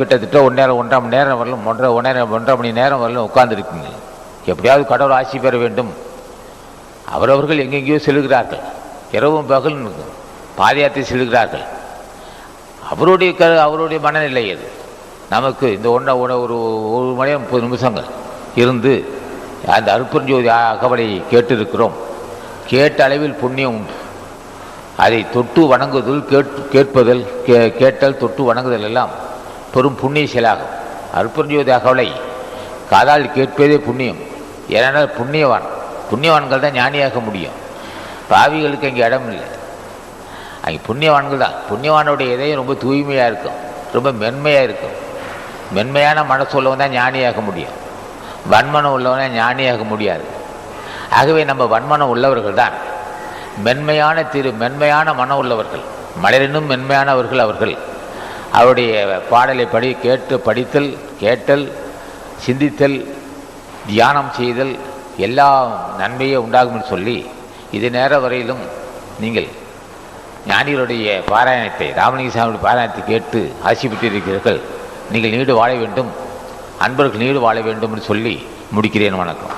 கிட்டத்தட்ட ஒன்றரை நேரம் ஒன்றரை மணி நேரம் வரலும் ஒன்றரை ஒன்றரை ஒன்றரை மணி நேரம் வரலும் உட்கார்ந்துருக்கீங்க எப்படியாவது கடவுள் ஆட்சி பெற வேண்டும். அவரவர்கள் எங்கெங்கேயோ செல்கிறார்கள். இரவும் பகல் பாதயாத்திரை செல்கிறார்கள். அவருடைய க அவருடைய மனநிலை அது நமக்கு இந்த ஒன்றை ஒரு ஒரு மணி முப்பது நிமிஷங்கள் இருந்து அந்த அருப்பஞ்சோதி அகவலை கேட்டிருக்கிறோம். கேட்ட அளவில் புண்ணியம் உண்டு. அதை தொட்டு வணங்குதல் கேட் கேட்பதல் கே கேட்டல் தொட்டு வணங்குதல் எல்லாம் பெரும் புண்ணிய செயலாகும் அருப்பஞ்சோதி அகவலை காதால் கேட்பதே புண்ணியம். ஏன்னா புண்ணியவான் புண்ணியவான்கள் தான் ஞானியாக முடியும். பாவிகளுக்கு அங்கே இடம் இல்லை. அங்கே புண்ணியவான்கள் தான். புண்ணியவானுடைய இதயம் ரொம்ப தூய்மையாக இருக்கும். ரொம்ப மென்மையாக இருக்கும். மென்மையான மனசு உள்ளவன் தான் ஞானியாக முடியும். வன்மனம் உள்ளவனே ஞானியாக முடியாது. ஆகவே நம்ம வன்மனம் உள்ளவர்கள் தான். மென்மையான திரு மென்மையான மனம் உள்ளவர்கள். மலரினும் மென்மையானவர்கள் அவர்கள். அவருடைய பாடலை படி கேட்டு படித்தல் கேட்டல் சிந்தித்தல் தியானம் செய்தல் எல்லா நன்மையே உண்டாகும் என்று சொல்லி இது நேர வரையிலும் நீங்கள் ஞானிகளுடைய பாராயணத்தை ராமலிங்க சாமியுடைய பாராயணத்தை கேட்டு ஆசி பெற்றிருக்கிறீர்கள். நீங்கள் நீடு வாழ வேண்டும் அன்பர்கள் நீடு வாழ வேண்டும் என்று சொல்லி முடிக்கிறேன் வணக்கம்.